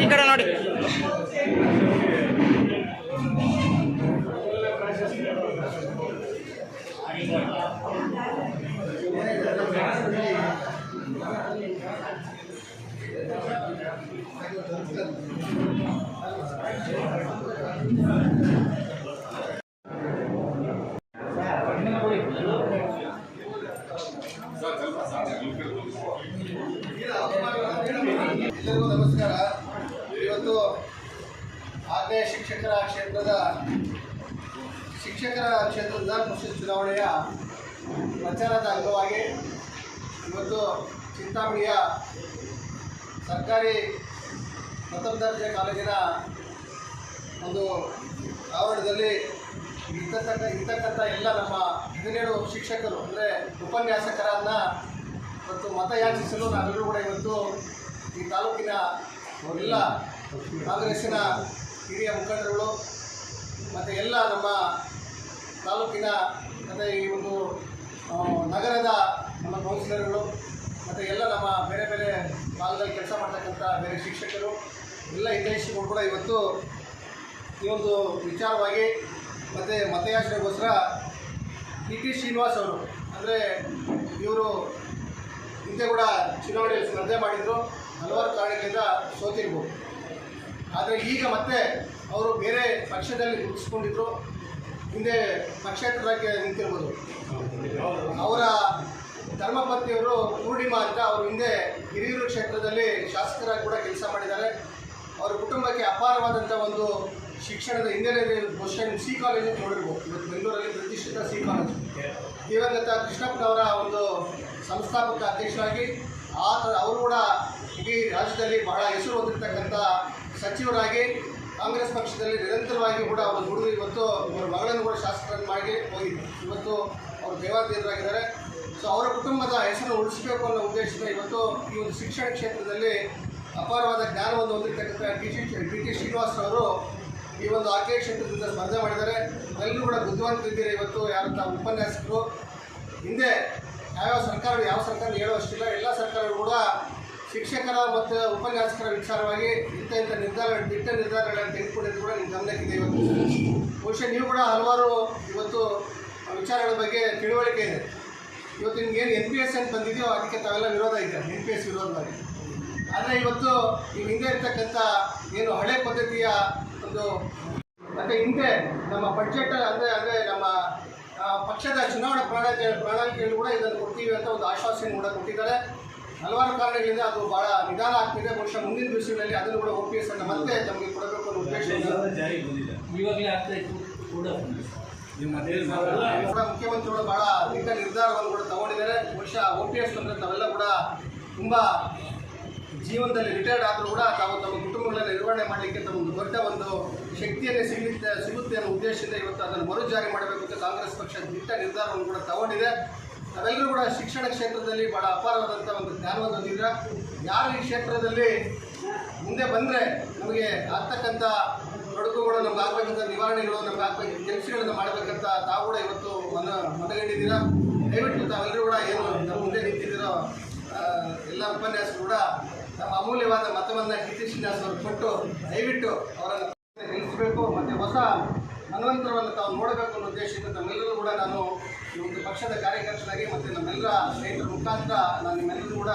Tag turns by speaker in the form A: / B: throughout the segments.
A: ಈ ಕಡೆ ನೋಡಿ.
B: ಎಲ್ಲರಿಗೂ ನಮಸ್ಕಾರ ಶಿಕ್ಷಕರ ಕ್ಷೇತ್ರದ ಶಿಕ್ಷಕರ ಕ್ಷೇತ್ರದ ಕೃಷಿ ಚುನಾವಣೆಯ ಪ್ರಚಾರದ ಅಂಗವಾಗಿ ಇವತ್ತು ಚಿಂತಾಮಣಿಯ ಸರ್ಕಾರಿ ಪ್ರಥಮ ದರ್ಜೆ ಕಾಲೇಜಿನ ಒಂದು ಆವರಣದಲ್ಲಿ ಇರ್ತಕ್ಕಂಥ ಇರ್ತಕ್ಕಂಥ ಎಲ್ಲ ನಮ್ಮ ಹದಿನೇಳು ಶಿಕ್ಷಕರು, ಅಂದರೆ ಉಪನ್ಯಾಸಕರನ್ನು ಮತ್ತು ಮತಯಾಚಿಸಲು ನಾವೆಲ್ಲರೂ ಕೂಡ ಇವತ್ತು ಈ ತಾಲೂಕಿನ ಎಲ್ಲ ಕಾಂಗ್ರೆಸ್ಸಿನ ಹಿರಿಯ ಮುಖಂಡರುಗಳು ಮತ್ತು ಎಲ್ಲ ನಮ್ಮ ತಾಲೂಕಿನ ಮತ್ತು ಈ ಒಂದು ನಗರದ ನಮ್ಮ ಕೌನ್ಸಿಲರ್ಗಳು ಮತ್ತು ಎಲ್ಲ ನಮ್ಮ ಬೇರೆ ಬೇರೆ ಭಾಗದಲ್ಲಿ ಕೆಲಸ ಮಾಡ್ತಕ್ಕಂಥ ಬೇರೆ ಶಿಕ್ಷಕರು, ಎಲ್ಲ ಹಿತೈಷಿಗಳು ಕೂಡ ಇವತ್ತು ಈ ಒಂದು ವಿಚಾರವಾಗಿ ಮತ್ತು ಮತಯಾಚನೆಗೋಸ್ಕರ ಟಿ ಟಿ ಶ್ರೀನಿವಾಸ್ ಅವರು, ಅಂದರೆ ಇವರು ಹಿಂದೆ ಕೂಡ ಚುನಾವಣೆಯಲ್ಲಿ ಸ್ಪರ್ಧೆ ಮಾಡಿದ್ರು, ಹಲವಾರು ಕಾರಣಗಳಿಂದ ಸೋತಿರ್ಬೋದು. ಆದರೆ ಈಗ ಮತ್ತೆ ಅವರು ಬೇರೆ ಪಕ್ಷದಲ್ಲಿ ಗುರುತಿಸ್ಕೊಂಡಿದ್ರು. ಹಿಂದೆ ಪಕ್ಷೇತರಕ್ಕೆ ನಿಂತಿರ್ಬೋದು. ಅವರ ಧರ್ಮಪತ್ನಿಯವರು ಪೂರ್ಣಿಮಾ ಅಂತ ಅವರು ಹಿಂದೆ ಹಿರಿಯೂರು ಕ್ಷೇತ್ರದಲ್ಲಿ ಶಾಸಕರಾಗಿ ಕೂಡ ಕೆಲಸ ಮಾಡಿದ್ದಾರೆ. ಅವರ ಕುಟುಂಬಕ್ಕೆ ಅಪಾರವಾದಂಥ ಒಂದು ಶಿಕ್ಷಣದ ಹಿನ್ನೆಲೆ ಕ್ವಶ್ಚನ್ ಸಿ ಕಾಲೇಜು ನೋಡಿರ್ಬೋದು. ಇವತ್ತು ಬೆಂಗಳೂರಲ್ಲಿ ಪ್ರತಿಷ್ಠಿತ ಸಿ ಕಾಲೇಜು. ದಿವಂಗತ ಕೃಷ್ಣಪ್ಪನವರ ಒಂದು ಸಂಸ್ಥಾಪಕ ಅಧ್ಯಕ್ಷರಾಗಿ ಆ ಅವರು ಕೂಡ ಇಡೀ ರಾಜ್ಯದಲ್ಲಿ ಬಹಳ ಹೆಸರು ಹೊಂದಿರತಕ್ಕಂಥ ಸಚಿವರಾಗಿ ಕಾಂಗ್ರೆಸ್ ಪಕ್ಷದಲ್ಲಿ ನಿರಂತರವಾಗಿ ಕೂಡ ಅವರು ದುಡಿದು ಇವತ್ತು ಅವರ ಮಗಳನ್ನು ಕೂಡ ಶಾಸಕರನ್ನು ಮಾಡಿ ಹೋಗಿದ್ದರು. ಇವತ್ತು ಅವರು ದೇವಾಲಯರಾಗಿದ್ದಾರೆ ಸೊ ಅವರ ಕುಟುಂಬದ ಹೆಸರು ಉಳಿಸಬೇಕು ಅನ್ನೋ ಉದ್ದೇಶದಿಂದ ಇವತ್ತು ಈ ಒಂದು ಶಿಕ್ಷಣ ಕ್ಷೇತ್ರದಲ್ಲಿ ಅಪಾರವಾದ ಜ್ಞಾನವನ್ನು ಹೊಂದಿರತಕ್ಕಂಥ T C T T Srinivas ಅವರು ಈ ಒಂದು ಆಕೆ ಕ್ಷೇತ್ರದಿಂದ ಸ್ಪರ್ಧೆ ಮಾಡಿದ್ದಾರೆ. ಎಲ್ಲರೂ ಕೂಡ ಬುದ್ಧಿವಂತರಿದ್ದೀರಿ ಇವತ್ತು? ಯಾರಂತ ಉಪನ್ಯಾಸಕರು? ಹಿಂದೆ ಯಾವ್ಯಾವ ಸರ್ಕಾರ ಯಾವ ಸರ್ಕಾರ ಹೇಳುವಷ್ಟಿಲ್ಲ ಎಲ್ಲ ಸರ್ಕಾರಗಳು ಕೂಡ ಶಿಕ್ಷಕರ ಮತ್ತು ಉಪನ್ಯಾಸಕರ ವಿಚಾರವಾಗಿ ಇಂಥ ಇಂಥ ನಿರ್ಧಾರ ದಿಟ್ಟ ನಿರ್ಧಾರಗಳನ್ನು ತೆಗೆದುಕೊಂಡಿದ್ದು ಕೂಡ ನಿಮ್ಮ ಗಮನಕ್ಕಿದೆ ಇವತ್ತು. ಬಹುಶಃ ನೀವು ಕೂಡ ಹಲವಾರು ಇವತ್ತು ವಿಚಾರಗಳ ಬಗ್ಗೆ ತಿಳುವಳಿಕೆ ಇದೆ. ಇವತ್ತು ನಿಮ್ಗೆ ಏನು ಎನ್ ಪಿ ಎಸ್ ಅಂತ ಬಂದಿದೆಯೋ ಅದಕ್ಕೆ ತಾವೆಲ್ಲ ವಿರೋಧ ಇದೆ ಎನ್ ಪಿ ಎಸ್ ವಿರೋಧವಾಗಿ. ಆದರೆ ಇವತ್ತು ನೀವು ಹಿಂದೆ ಇರ್ತಕ್ಕಂಥ ಏನು ಹಳೆ ಪದ್ಧತಿಯ ಒಂದು ಮತ್ತು ಹಿಂದೆ ನಮ್ಮ ಬಡ್ಜೆಟ್ ಅಂದರೆ ಅಂದರೆ ನಮ್ಮ ಪಕ್ಷದ ಚುನಾವಣಾ ಪ್ರಣಾಳಿಕೆ ಪ್ರಣಾಳಿಕೆಯಲ್ಲಿ ಕೂಡ ಇದನ್ನು ಕೊಡ್ತೀವಿ ಅಂತ ಒಂದು ಆಶ್ವಾಸನೆ ಕೂಡ ಕೊಟ್ಟಿದ್ದಾರೆ. ಹಲವಾರು ಕಾರಣಗಳಿಂದ ಅದು ಬಹಳ ನಿಧಾನ ಆಗ್ತಿದೆ. ಬಹುಶಃ ಮುಂದಿನ ದಿವಸಗಳಲ್ಲಿ ಅದನ್ನು ಕೂಡ ಒ ಪಿ ಎಸ್ ಅನ್ನು ಮತ್ತೆ ತಮಗೆ ಕೊಡಬೇಕು ಅನ್ನೋ
C: ಆಗ್ತಾ ಇತ್ತು. ಕೂಡ
B: ಕೂಡ ಮುಖ್ಯಮಂತ್ರಿಗಳು ಬಹಳ ದಿಟ್ಟ ನಿರ್ಧಾರವನ್ನು ಕೂಡ ತಗೊಂಡಿದ್ದಾರೆ. ಬಹುಶಃ ಒ ಪಿ ಎಸ್ ಅಂದರೆ ನಾವೆಲ್ಲ ಕೂಡ ತುಂಬ ಜೀವನದಲ್ಲಿ ರಿಟೈರ್ಡ್ ಆದರೂ ಕೂಡ ತಾವು ತಮ್ಮ ಕುಟುಂಬಗಳನ್ನು ನಿರ್ವಹಣೆ ಮಾಡಲಿಕ್ಕೆ ತಮ್ಮ ದೊಡ್ಡ ಒಂದು ಶಕ್ತಿಯನ್ನೇ ಸಿಗುತ್ತೆ ಸಿಗುತ್ತೆ ಅನ್ನೋ ಉದ್ದೇಶದಿಂದ ಇವತ್ತು ಅದನ್ನು ಮರುಜಾರಿ ಮಾಡಬೇಕು ಅಂತ ಕಾಂಗ್ರೆಸ್ ಪಕ್ಷ ದಿಟ್ಟ ನಿರ್ಧಾರವನ್ನು ಕೂಡ ತಗೊಂಡಿದೆ. ನಾವೆಲ್ಲರೂ ಕೂಡ ಶಿಕ್ಷಣ ಕ್ಷೇತ್ರದಲ್ಲಿ ಬಹಳ ಅಪಾರವಾದಂಥ ಒಂದು ಜ್ಞಾನವನ್ನು ಹೊಂದಿದ್ರೆ. ಯಾರು ಈ ಕ್ಷೇತ್ರದಲ್ಲಿ ಮುಂದೆ ಬಂದರೆ ನಮಗೆ ಆಗ್ತಕ್ಕಂಥ ತೊಡಕುಗಳು ನಮ್ಗೆ ಆಗ್ಬೇಕಂತ ನಿವಾರಣೆಗಳು, ನಮ್ಗೆ ಆಗ್ಬೇಕು, ಕೆಲಸಗಳನ್ನು ಮಾಡಬೇಕಂತ ತಾವು ಕೂಡ ಇವತ್ತು ಮನ, ಮನಗಂಡಿದ್ದೀರಾ? ದಯವಿಟ್ಟು ತಾವೆಲ್ಲರೂ ಕೂಡ ಏನು ನಮ್ಮ ಮುಂದೆ ನಿಂತಿದ್ದೀರೋ ಎಲ್ಲ ಉಪನ್ಯಾಸ ಕೂಡ ತಮ್ಮ ಅಮೂಲ್ಯವಾದ ಮತವನ್ನು ಕೀರ್ತಿ ಶ್ರೀನಿವಾಸ್ ಕೊಟ್ಟು ದಯವಿಟ್ಟು ಅವರನ್ನು ನಿಲ್ಲಿಸಬೇಕು. ಮತ್ತು ಹೊಸ ಮನವಂತರವನ್ನು ತಾವು ನೋಡಬೇಕು ಅನ್ನೋ ಉದ್ದೇಶದಿಂದ ನಮ್ಮೆಲ್ಲರೂ ಕೂಡ ನಾನು ಈ ಒಂದು ಪಕ್ಷದ ಕಾರ್ಯಕರ್ತರಾಗಿ ಮತ್ತು ನಮ್ಮೆಲ್ಲರ ಸ್ನೇಹಿತರ ಮುಖಾಂತರ ನಾನು ನಿಮ್ಮೆಲ್ಲರೂ ಕೂಡ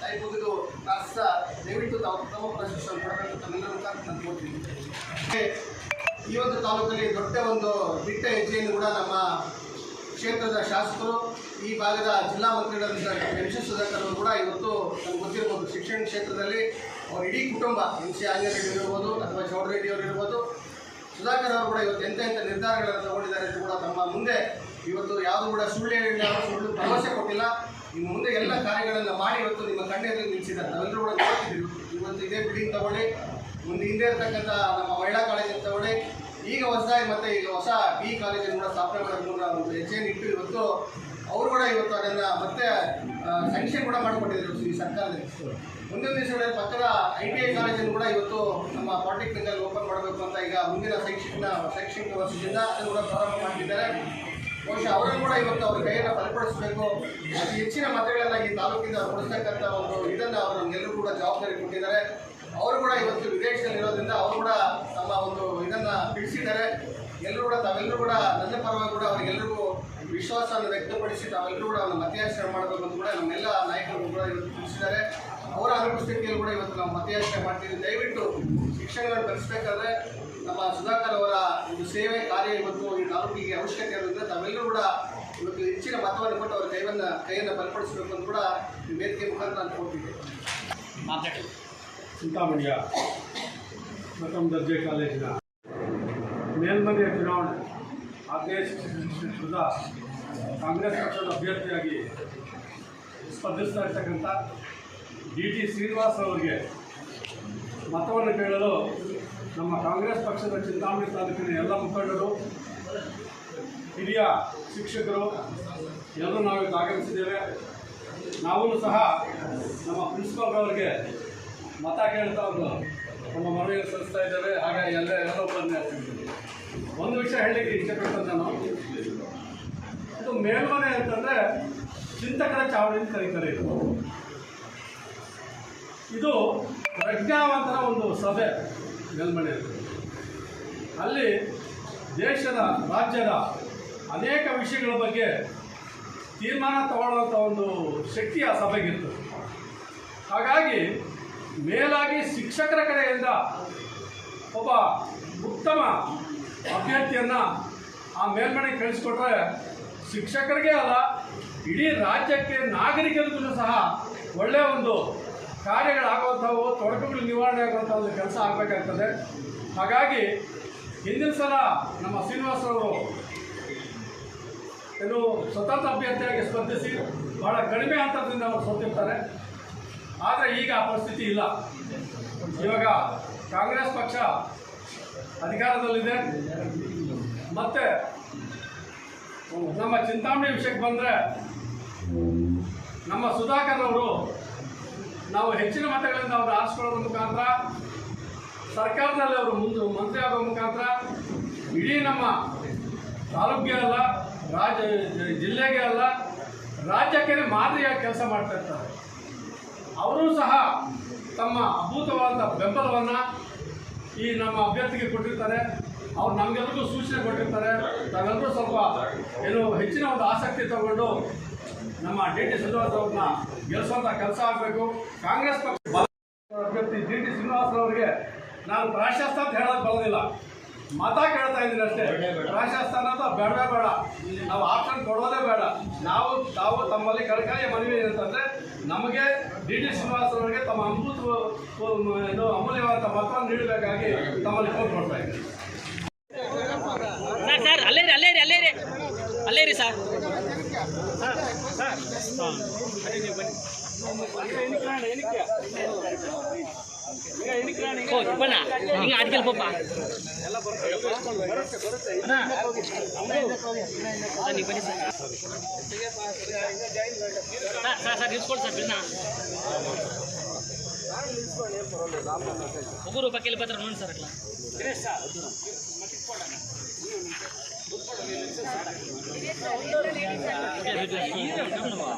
B: ಕೈ ಮುಗಿದು ಪ್ರಾರ್ಥಿಸ್ತಾ ದಯವಿಟ್ಟು ತಾವು ಉತ್ತಮ ಪ್ರಶಸ್ತಿಯನ್ನು ಕೊಡಬೇಕು ತಮ್ಮೆಲ್ಲರ ಮುಖಾಂತರ ನಾನು ಕೊಡ್ತೀನಿ ಈ ಒಂದು ತಾಲೂಕಲ್ಲಿ ದೊಡ್ಡ ಒಂದು ದಿಟ್ಟ ಹೆಜ್ಜೆಯನ್ನು ಕೂಡ ನಮ್ಮ ಕ್ಷೇತ್ರದ ಶಾಸಕರು, ಈ ಭಾಗದ ಜಿಲ್ಲಾ ಮಂತ್ರಿಗಳಾದಂಥ ಎಂ ಸಿ ಸುಧಾಕರ್ ಅವರು ಕೂಡ ಇವತ್ತು ನಮ್ಗೆ ಗೊತ್ತಿರ್ಬೋದು ಶಿಕ್ಷಣ ಕ್ಷೇತ್ರದಲ್ಲಿ ಅವ್ರ ಇಡೀ ಕುಟುಂಬ ಎಂ ಸಿ ಆಂಜನೇಯ ರೆಡ್ಡಿ ಇರ್ಬೋದು ಅಥವಾ ಚೌಡರೆಡ್ಡಿ ಅವರು ಇರ್ಬೋದು ಕೂಡ ಇವತ್ತು ಎಂತ ಎಂಥ ನಿರ್ಧಾರಗಳನ್ನು ತಗೊಂಡಿದ್ದಾರೆ ಅಂತ ಕೂಡ ನಮ್ಮ ಮುಂದೆ ಇವತ್ತು ಯಾವುದು ಕೂಡ ಸುಳ್ಳು ಹೇಳಿಲ್ಲ, ಸುಳ್ಳು ಭರವಸೆ ಕೊಟ್ಟಿಲ್ಲ. ಇನ್ನು ಮುಂದೆ ಎಲ್ಲ ಕಾರ್ಯಗಳನ್ನು ಮಾಡಿ ಇವತ್ತು ನಿಮ್ಮ ಕಣ್ಣೆದುರು ನಿಲ್ಲಿಸಿದ್ದಾರೆ. ನಾವೆಲ್ಲರೂ ಕೂಡ ನೋಡ್ತಿದ್ದೀವಿ. ಇವತ್ತು ಇದೇ ಬಿಲ್ಡಿಂಗ್ ತಗೊಳ್ಳಿ, ಮುಂದೆ ಹಿಂದೆ ಇರ್ತಕ್ಕಂಥ ನಮ್ಮ ಮಹಿಳಾ ಕಾಲೇಜನ್ನು ತಗೊಳ್ಳಿ. ಈಗ ಹೊಸದಾಗಿ ಮತ್ತೆ ಈಗ ಹೊಸ ಬಿ ಕಾಲೇಜನ್ನು ಕೂಡ ಸ್ಥಾಪನೆ ಮಾಡೋದು ಕೂಡ ಒಂದು ಹೆಜ್ಜೆಯನ್ನು ಇಟ್ಟು ಇವತ್ತು ಅವರು ಕೂಡ ಇವತ್ತು ಅದನ್ನು ಮತ್ತೆ ಸ್ಯಾಂಕ್ಷನ್ ಕೂಡ ಮಾಡಿಕೊಟ್ಟಿದ್ದಾರೆ ಈ ಸರ್ಕಾರದಲ್ಲಿ. ಮುಂದಿನ ದಿವಸಗಳಲ್ಲಿ ಪಕ್ಕದ ಐ ಟಿ ಐ ಕಾಲೇಜನ್ನು ಕೂಡ ಇವತ್ತು ನಮ್ಮ ಪಾಲಿಟೆಕ್ನಿಕಲ್ಲಿ ಓಪನ್ ಮಾಡಬೇಕು ಅಂತ ಈಗ ಮುಂದಿನ ಶೈಕ್ಷಣಿಕ ಶೈಕ್ಷಣಿಕ ವರ್ಷದಿಂದ ಅದನ್ನು ಕೂಡ ಪ್ರಾರಂಭ ಮಾಡಿದ್ದಾರೆ ಬಹುಶಃ ಅವರನ್ನು ಕೂಡ ಇವತ್ತು ಅವ್ರ ಕೈಯನ್ನು ಬಲಪಡಿಸಬೇಕು. ಅತಿ ಹೆಚ್ಚಿನ ಮತಗಳನ್ನು ಈ ತಾಲೂಕಿಂದ ಕೊಡಿಸ್ತಕ್ಕಂಥ ಒಂದು ಇದನ್ನು ಅವರು ಎಲ್ಲರೂ ಕೂಡ ಜವಾಬ್ದಾರಿ ಕೊಟ್ಟಿದ್ದಾರೆ. ಅವರು ಕೂಡ ಇವತ್ತು ವಿದೇಶದಲ್ಲಿ ಇರೋದ್ರಿಂದ ಅವರು ಕೂಡ ತಮ್ಮ ಒಂದು ಇದನ್ನು ತಿಳಿಸಿದ್ದಾರೆ. ಎಲ್ಲರೂ ಕೂಡ ತಾವೆಲ್ಲರೂ ಕೂಡ ನನ್ನ ಪರವಾಗಿ ಕೂಡ ಅವರಿಗೆಲ್ಲರಿಗೂ ವಿಶ್ವಾಸವನ್ನು ವ್ಯಕ್ತಪಡಿಸಿ ತಾವೆಲ್ಲರೂ ಕೂಡ ಒಂದು ಮತಯಾಚರಣೆ ಮಾಡಬೇಕು ಅಂತ ಕೂಡ ನಮ್ಮೆಲ್ಲ ನಾಯಕರು ಕೂಡ ಇವತ್ತು ತಿಳಿಸಿದ್ದಾರೆ. ಅವರ ಅನುಪಸ್ಥಿತಿಯಲ್ಲಿ ಕೂಡ ಇವತ್ತು ನಾವು ಮತಯಾಚನೆ ಮಾಡ್ತೀವಿ. ದಯವಿಟ್ಟು ಶಿಕ್ಷಕರನ್ನು ಕಲಿಸಬೇಕಾದ್ರೆ ನಮ್ಮ ಸುಧಾಕರ್ ಅವರ ಒಂದು ಸೇವೆ ಕಾರ್ಯ ಇವತ್ತು ಈ ತಾಲೂಕಿಗೆ ಅವಶ್ಯಕತೆ ಇರೋದ್ರಿಂದ ತಾವೆಲ್ಲರೂ ಕೂಡ ಇವತ್ತು ಹೆಚ್ಚಿನ ಮತವನ್ನು ಕೊಟ್ಟು ಅವರ ಕೈಯನ್ನು ಕೈಯನ್ನು ಬಲಪಡಿಸಬೇಕು ಅಂತ ಕೂಡ ಈ ವೇದಿಕೆ ಮುಖಾಂತರ ನಾನು ಕೊಟ್ಟಿದ್ದೆ
D: ಚಿಂತಾಮಣಿಯ ಪ್ರಥಮ ದರ್ಜೆ ಕಾಲೇಜಿನ ಮೇಲ್ಮನೆಯ ಚುನಾವಣೆ ಆದೇಶಿಸಿದ ಕಾಂಗ್ರೆಸ್ ಪಕ್ಷದ ಅಭ್ಯರ್ಥಿಯಾಗಿ ಸ್ಪರ್ಧಿಸ್ತಾ ಇರ್ತಕ್ಕಂಥ ಡಿ ಟಿ ಶ್ರೀನಿವಾಸ್ ಅವರಿಗೆ ಮತವನ್ನು ಕೇಳಲು ನಮ್ಮ ಕಾಂಗ್ರೆಸ್ ಪಕ್ಷದ ಚಿಂತಾಮಣಿ ತಾಲೂಕಿನ ಎಲ್ಲ ಮುಖಂಡರು, ಹಿರಿಯ ಶಿಕ್ಷಕರು, ಎಲ್ಲರೂ ನಾವು ಆಗಮಿಸಿದ್ದೇವೆ ನಾವೂ ಸಹ ನಮ್ಮ ಪ್ರಿನ್ಸಿಪಾಲ್ ಅವರಿಗೆ ಮತ ಕೇಳ್ತಾ ಒಂದು ನಮ್ಮ ಮನವಿಯನ್ನು ಸಲ್ಲಿಸ್ತಾ ಇದ್ದೇವೆ. ಹಾಗೆ ಎಲ್ಲ ಎಲ್ಲ ಬಂದೇ ಒಂದು ವಿಷಯ ಹೇಳಲಿಕ್ಕೆ ಇಷ್ಟಪಡ್ತೇನೆ ನಾನು. ಇದು ಮೇಲ್ಮನೆ ಅಂತಂದರೆ ಚಿಂತಕರ ಚಾವಣಿ ಅಂತ ಕರೀತಾರೆ. ಇದು ಇದು ಪ್ರಜ್ಞಾವಂತರ ಒಂದು ಸಭೆ ಮೇಲ್ಮನೆ ಅಲ್ಲಿ ದೇಶದ, ರಾಜ್ಯದ ಅನೇಕ ವಿಷಯಗಳ ಬಗ್ಗೆ ತೀರ್ಮಾನ ತಗೊಳ್ಳುವಂಥ ಒಂದು ಶಕ್ತಿ ಆ ಸಭೆಗಿತ್ತು. ಹಾಗಾಗಿ ಮೇಲಾಗಿ ಶಿಕ್ಷಕರ ಕಡೆಯಿಂದ ಒಬ್ಬ ಉತ್ತಮ ಅಭ್ಯರ್ಥಿಯನ್ನು ಆ ಮೇಲ್ಮನೆಗೆ ಕಳಿಸ್ಕೊಟ್ರೆ ಶಿಕ್ಷಕರಿಗೆ ಅಲ್ಲ, ಇಡೀ ರಾಜ್ಯಕ್ಕೆ ನಾಗರಿಕರಿಗೂ ಸಹ ಒಳ್ಳೆಯ ಒಂದು ಕಾರ್ಯಗಳಾಗುವಂಥವು ತೊಡಕುಗಳು ನಿವಾರಣೆ ಆಗುವಂಥ ಒಂದು ಕೆಲಸ ಆಗಬೇಕಾಗ್ತದೆ. ಹಾಗಾಗಿ ಹಿಂದಿನ ಸಲ ನಮ್ಮ ಶ್ರೀನಿವಾಸರವರು ಏನು ಸ್ವತಂತ್ರ ಅಭ್ಯರ್ಥಿಯಾಗಿ ಸ್ಪರ್ಧಿಸಿ ಬಹಳ ಕಡಿಮೆ ಹಂತದಿಂದ ಅವರು ಸೋತಿರ್ತಾರೆ. ಆದರೆ ಈಗ ಆ ಪರಿಸ್ಥಿತಿ ಇಲ್ಲ. ಇವಾಗ ಕಾಂಗ್ರೆಸ್ ಪಕ್ಷ ಅಧಿಕಾರದಲ್ಲಿದೆ. ಮತ್ತು ನಮ್ಮ ಚಿಂತಾಮಣಿ ವಿಷಯಕ್ಕೆ ಬಂದರೆ ನಮ್ಮ ಸುಧಾಕರ್ ಅವರು ನಾವು ಹೆಚ್ಚಿನ ಮತಗಳಿಂದ ಅವರು ಆರಿಸ್ಕೊಳ್ಳೋದ್ರ ಮುಖಾಂತರ, ಸರ್ಕಾರದಲ್ಲಿ ಅವರು ಮುಂದೆ ಮಂತ್ರಿ ಆಗೋ ಮುಖಾಂತರ ಇಡೀ ನಮ್ಮ ತಾಲೂಕಿಗೆ ಅಲ್ಲ, ರಾಜ್ಯ, ಜಿಲ್ಲೆಗೆ ಅಲ್ಲ ರಾಜ್ಯಕ್ಕೆ ಮಾದರಿಯಾಗಿ ಕೆಲಸ ಮಾಡ್ತಾ ಇರ್ತಾರೆ. ಅವರೂ ಸಹ ತಮ್ಮ ಅದ್ಭುತವಾದ ಬೆಂಬಲವನ್ನು ಈ ನಮ್ಮ ಅಭ್ಯರ್ಥಿಗೆ ಕೊಟ್ಟಿರ್ತಾರೆ. ಅವ್ರು ನಮಗೆಲ್ಲರಿಗೂ ಸೂಚನೆ ಕೊಟ್ಟಿರ್ತಾರೆ. ತಾವೆಲ್ಲರೂ ಸ್ವಲ್ಪ ಏನು ಹೆಚ್ಚಿನ ಒಂದು ಆಸಕ್ತಿ ತಗೊಂಡು ನಮ್ಮ ಡಿ ಟಿ ಶ್ರೀನಿವಾಸ್ ಅವ್ರನ್ನ ಗೆಲ್ಲಿಸುವಂಥ ಕೆಲಸ ಆಗಬೇಕು. ಕಾಂಗ್ರೆಸ್ ಪಕ್ಷ ಅಭ್ಯರ್ಥಿ ಡಿ ಟಿ ಶ್ರೀನಿವಾಸ್ ಅವರಿಗೆ ನಾನು ಪ್ರಾಶಸ್ತ್ಯ ಅಂತ ಹೇಳೋಕೆ ಬರೋದಿಲ್ಲ. ಮತ ಕೇಳ್ತಾ ಇದ್ದೀನಿ ಅಷ್ಟೇ. ಪ್ರಾಶಸ್ತ್ಯ ಬೇಡವೇ ಬೇಡ ನಾವು ಆಪ್ಷನ್ ಕೊಡೋದೇ ಬೇಡ. ನಾವು, ತಾವು ತಮ್ಮಲ್ಲಿ ಕಳಕಳಿಯ ಮನವಿ ಏನಂತಂದ್ರೆ ನಮಗೆ ಡಿ ಟಿ ಶ್ರೀನಿವಾಸರವ್ರಿಗೆ ತಮ್ಮ ಅಮೃತ ಇದು ಅಮೂಲ್ಯವಾದ ಮತವನ್ನು ನೀಡಬೇಕಾಗಿ ತಮ್ಮಲ್ಲಿ ಕೋರ್ಕೊಡ್ತಾ ಇದ್ದೀನಿ.
A: ಸರ್ ಅಲ್ಲೇ ಅಲ್ಲೇ ಅಲ್ಲೇ ಅಲ್ಲೇ ಸರ್. ಓ ಬಣ್ಣ ಹಿಂಗೆ ಆಡ್ಕೆಲ್ ಪಪ್ಪ ನೀವು ಬನ್ನಿ ಸರ್ ಸರ್ ಸರ್ ಸರ್ ನಿಲ್ಸ್ಕೊಳ್ಳಿ ಸರ್ ಬಿನ್ನ ಒಬ್ಬರು ಪಕ್ಕಲ್ಲಿ ಪತ್ರ ఇది ఎక్కడ ఉంది లేడీస్ అంటే ఇది ఏంటి అంటే మా